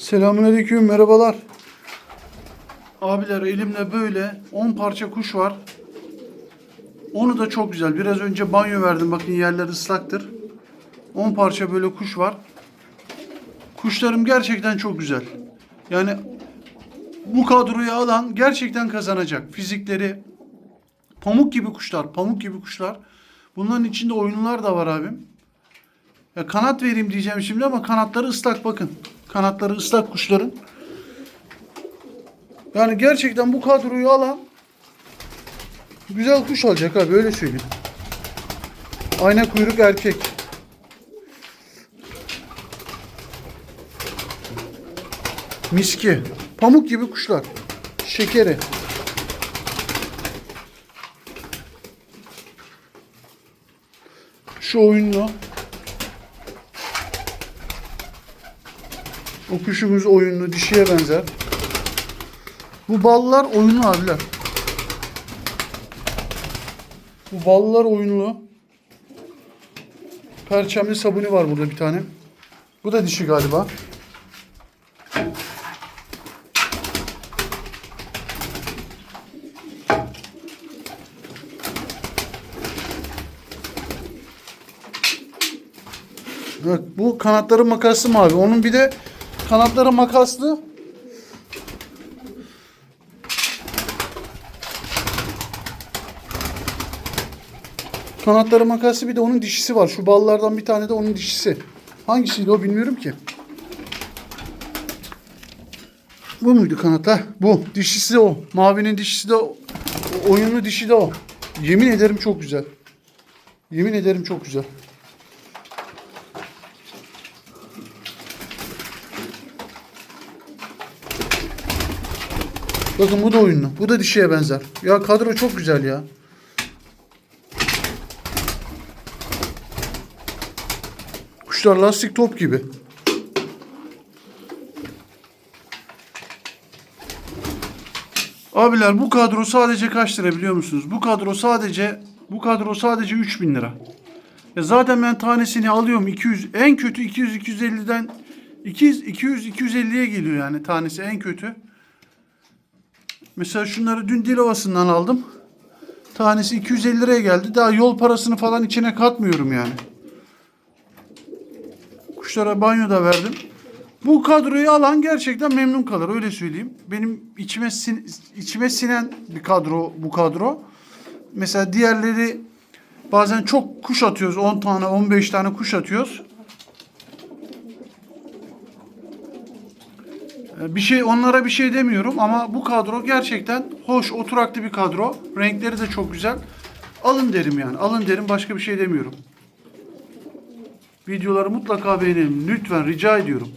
Selamünaleyküm, merhabalar. Abiler elimde böyle 10 parça kuş var. Onu da çok güzel. Biraz önce banyo verdim. Bakın yerler ıslaktır. 10 parça böyle kuş var. Kuşlarım gerçekten çok güzel. Yani bu kadroyu alan gerçekten kazanacak. Fizikleri pamuk gibi kuşlar, pamuk gibi kuşlar. Bunların içinde oyunlar da var abim. Ya kanat vereyim diyeceğim şimdi ama kanatları ıslak bakın. Kanatları ıslak kuşların. Yani gerçekten bu kadroyu alan güzel kuş alacak abi öyle söyleyeyim. Ayna kuyruk erkek. Miski. Pamuk gibi kuşlar. Şekeri. Şu oyunlu. O kuşumuz oyunlu, dişiye benzer. Bu ballar oyunlu abiler. Bu ballar oyunlu. Perçemli sabuni var burada bir tane. Bu da dişi galiba. Bak bu kanatları makaslı mı abi? Onun bir de kanatları makaslı. Kanatları makaslı bir de onun dişisi var. Şu ballardan bir tane de onun dişisi. Hangisiydi o bilmiyorum ki. Bu muydu kanat ha? Bu. Dişisi de o. Mavinin dişisi de. O Oyunlu dişi de o. Yemin ederim çok güzel. Yemin ederim çok güzel. Bakın bu da oyunlu. Bu da dişiye benzer. Ya kadro çok güzel ya. Kuşlar lastik top gibi. Abiler bu kadro sadece kaç lira biliyor musunuz? Bu kadro sadece bu kadro sadece 3000 lira. Ya zaten ben tanesini alıyorum 200 en kötü 200 250'den 200 200 250'ye geliyor yani tanesi en kötü. Mesela şunları dün Dilovası'ndan aldım. Tanesi 250 liraya geldi. Daha yol parasını falan içine katmıyorum yani. Kuşlara banyo da verdim. Bu kadroyu alan gerçekten memnun kalır öyle söyleyeyim. Benim içime sin içime sinen bir kadro bu kadro. Mesela diğerleri bazen çok kuş atıyoruz. 10 tane 15 tane kuş atıyoruz. Bir şey onlara bir şey demiyorum ama bu kadro gerçekten hoş, oturaklı bir kadro. Renkleri de çok güzel. Alın derim yani. Alın derim başka bir şey demiyorum. Videoları mutlaka beğenin. Lütfen rica ediyorum.